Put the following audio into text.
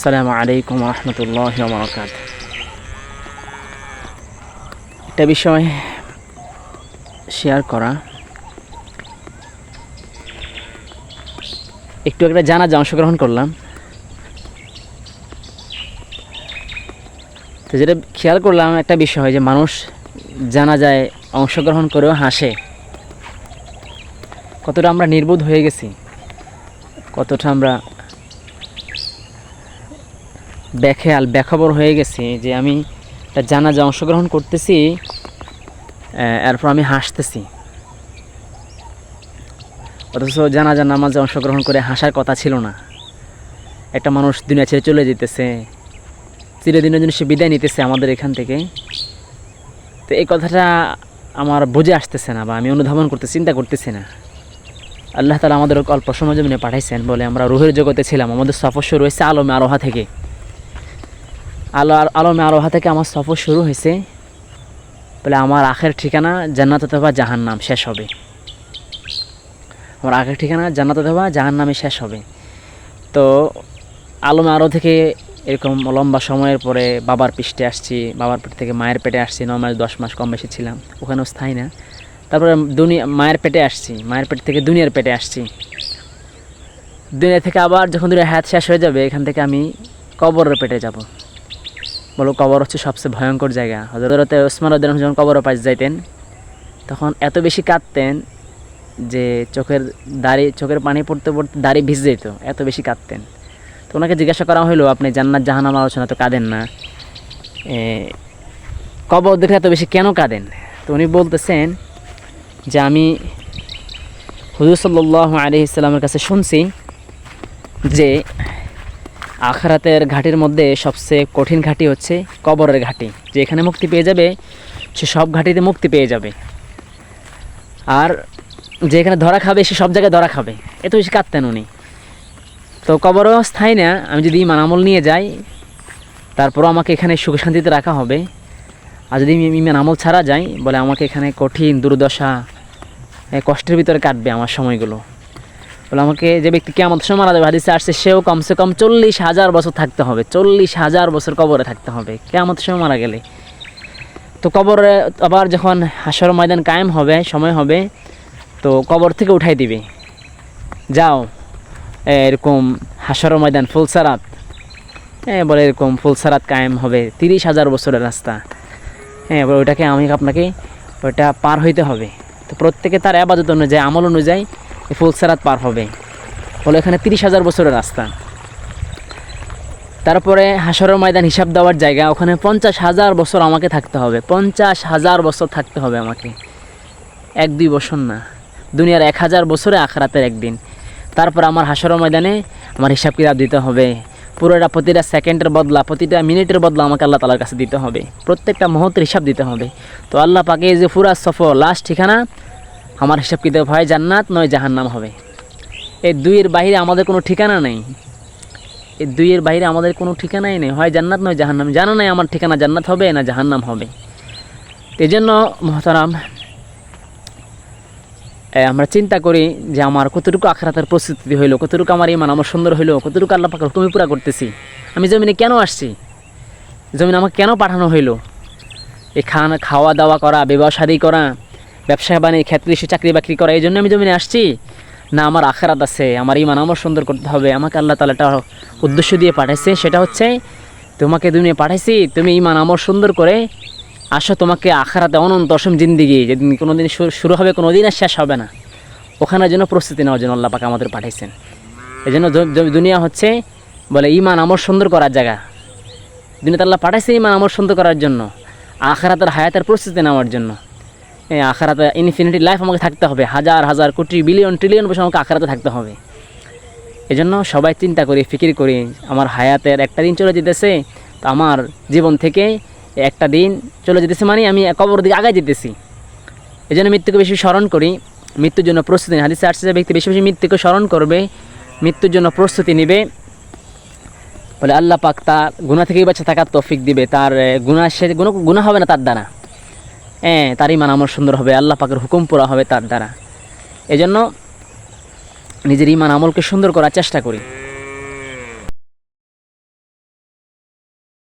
আসসালামু আলাইকুম রহমতুল্লাহ বরকাত একটা বিষয় শেয়ার করা। একটু একটা জানাজা অংশগ্রহণ করলাম। তো যেটা খেয়াল করলাম একটা বিষয় যে মানুষ জানাজায় অংশগ্রহণ করেও হাসে। কতটা আমরা নির্বোধ হয়ে গেছি, কতটা আমরা ব্যাখেয়াল ব্যাখবর হয়ে গেছি যে আমি একটা জানাজা অংশগ্রহণ করতেছি এরপর আমি হাসতেছি। অথচ জানাজা, নামাজে অংশগ্রহণ করে হাসার কথা ছিল না। একটা মানুষ দুনিয়া ছেড়ে চলে যেতেছে, চিরদিনের জন্য সে বিদায় নিতেছে আমাদের এখান থেকে। তো এই কথাটা আমার বুঝে আসতেছে না বা আমি অনুধাবন করতে, চিন্তা করতেছি না। আল্লাহ তালা আমাদের অল্প সময় জমিনে পাঠাইছেন বলে আমরা রুহের জগতে ছিলাম, আমাদের সফর রয়েছে আলমে আরোহা থেকে। আলো আলমে আরোহা থেকে আমার সফর শুরু হয়েছে। বলে আমার আখের ঠিকানা জান্নাত অথবা জাহান্নাম, শেষ হবে। আমার আখের ঠিকানা জান্নাত অথবা জাহান্নামে শেষ হবে। তো আলমে আরও থেকে এরকম লম্বা সময়ের পরে বাবার পৃষ্ঠে আসছি, বাবার পেট থেকে মায়ের পেটে আসছি, ন মাস, দশ মাস কম বেশি ছিলাম, ওখানেও স্থায়ী না। তারপরে দুনিয়া মায়ের পেটে আসছি, মায়ের পেট থেকে দুনিয়ার পেটে আসছি। দুনিয়া থেকে আবার যখন দুনিয়ার হায়াত শেষ হয়ে যাবে, এখান থেকে আমি কবরের পেটে যাব। বলো কবর হচ্ছে সবচেয়ে ভয়ঙ্কর জায়গা। হজরতে ওসমান উদ্দিন যখন কবরের পাশ যাইতেন, তখন এত বেশি কাঁদতেন যে চোখের দাড়ি, চোখের পানি পড়তে পড়তে দাড়ি ভিজে যেত, এত বেশি কাঁদতেন। তো ওনাকে জিজ্ঞাসা করা হলো আপনি জান্নাত জাহানাম আলোচনা তো কাঁদেন না। কবর দেখে এত বেশি কেন কাঁদেন? তো উনি বলতেছেন যে, আমি হুজুর সাল্লাহ আলি ইসলামের কাছে শুনছি যে আখরাতের ঘাটির মধ্যে সবচেয়ে কঠিন ঘাটি হচ্ছে কবরের ঘাটি। যে এখানে মুক্তি পেয়ে যাবে, সে সব ঘাটিতে মুক্তি পেয়ে যাবে। আর যে এখানে ধরা খাবে, সে সব জায়গায় ধরা খাবে। এত বেশি কাঁদতেন উনি। তো কবরও স্থায়ী না, আমি যদি ইমান আমল নিয়ে যাই, তারপরও আমাকে এখানে সুখ শান্তিতে রাখা হবে। আর যদি ইমান আমল ছাড়া যাই, বলে আমাকে এখানে কঠিন দুর্দশা কষ্টের ভিতরে কাটবে আমার সময়গুলো। বলে আমাকে যে ব্যক্তি কে আমাদের সময় মারা যাবে, হাদিসে আসছে, সেও কমসে কম চল্লিশ হাজার বছর থাকতে হবে, চল্লিশ হাজার বছর কবরে থাকতে হবে কে আমাদের সময় মারা গেলে। তো কবরে আবার যখন হাসর ময়দান কায়েম হবে, সময় হবে, তো কবর থেকে উঠাই দিবে। যাও, এরকম হাসর ময়দান ফুলসারাত হ্যাঁ বলে এরকম ফুলসারাত কায়েম হবে, তিরিশ হাজার বছরের রাস্তা। হ্যাঁ এবার ওইটাকে আমি আপনাকে, ওইটা পার হইতে হবে। তো প্রত্যেকে তার আবাদত অনুযায়ী, আমল অনুযায়ী ফুলসারাত পার হবে। বলে এখানে তিরিশ হাজার বছরের রাস্তা। তারপরে হাসরের ময়দান হিসাব দেওয়ার জায়গা, ওখানে পঞ্চাশ হাজার বছর আমাকে থাকতে হবে। পঞ্চাশ হাজার বছর থাকতে হবে আমাকে। এক, দুই বছর না। দুনিয়ার এক হাজার বছরে আখরাতের একদিন। তারপর আমার হাসরের ময়দানে আমার হিসাব কিতাব দিতে হবে। পুরোটা প্রতিটা সেকেন্ডের বদলা, প্রতিটা মিনিটের বদলা আমাকে আল্লাহ তালার কাছে দিতে হবে। প্রত্যেকটা মুহূর্তের হিসাব দিতে হবে। তো আল্লাহ পাকে যে ফুরা সফর লাস্ট ঠিকানা আমার হিসাব কিতাব হয় জান্নাত নয় জাহান্নাম হবে। এই দুইয়ের বাহিরে আমাদের কোনো ঠিকানা নেই। এই দুইয়ের বাহিরে আমাদের কোনো ঠিকানাই নেই। হয় জান্নাত নয় জাহান্নাম। জানা নাই আমার ঠিকানা জান্নাত হবে না জাহান্নাম হবে। এই জন্য মহতারাম আমরা চিন্তা করি যে আমার কতটুকু আখরাতের প্রস্তুতি হইল, কতটুকু আমার ইমান আমার সুন্দর হইল, কতটুকু আল্লাহ পাক হুকুমি পুরা করতেছি। আমি জমিনে কেন আসছি? জমিনে আমাকে কেন পাঠানো হইল? এই খান খাওয়া দাওয়া করা শাদী করা ব্যবসা বাণিজ্য ক্ষেত্রে এসে চাকরি বাকরি করা, এই জন্য আমি জমিনে আসছি। না, আমার আখরাত আছে, আমার ইমান আমার সুন্দর করতে হবে। আমাকে আল্লাহ তালা একটা উদ্দেশ্য দিয়ে পাঠাইছে, সেটা হচ্ছে, তোমাকে দুনিয়া পাঠাইছি, তুমি ইমান আমর সুন্দর করে আসো, তোমাকে আখরাতে অনন্ত অসম জিন্দিগি, যেদিন কোনো দিন শুরু- হবে কোনো দিন আর শেষ হবে না। ওখানের জন্য প্রস্তুতি নেওয়ার জন্য আল্লাহ পাকে আমাদের পাঠাইছেন। এই জন্য দুনিয়া হচ্ছে, বলে ইমান আমর সুন্দর করার জায়গা। দুনিয়াতে আল্লাহ পাঠাইছে ইমান আমার সুন্দর করার জন্য, আখরাতের হায়াতের প্রস্তুতি নেওয়ার জন্য। আখারাতে ইনফিনিটি লাইফ আমাকে থাকতে হবে। হাজার হাজার, কোটি বিলিয়ন ট্রিলিয়ন বছর আমাকে আখারাতে থাকতে হবে। এজন্য সবাই চিন্তা করি, ফিকির করি, আমার হায়াতের একটা দিন চলে যেতেছে, তো আমার জীবন থেকে একটা দিন চলে যেতেছে মানে আমি কবর দিকে আগায় যেতেছি। এই জন্য মৃত্যুকে বেশি স্মরণ করি, মৃত্যুর জন্য প্রস্তুতি। হাদিসে আসছে যে ব্যক্তি বেশি বেশি মৃত্যুকে স্মরণ করবে, মৃত্যুর জন্য প্রস্তুতি নেবে। বলে আল্লাহ পাক তার গুণা থেকেই বাচ্চা থাকার তৌফিক দিবে। তার গুণা সে গুণ গুণা হবে না তার দ্বারা। হ্যাঁ তার ইমান আমল সুন্দর হবে, আল্লাহ পাকের হুকুম পুরা হবে তার দ্বারা। এজন্য নিজের ইমান আমলকে সুন্দর করার চেষ্টা করি।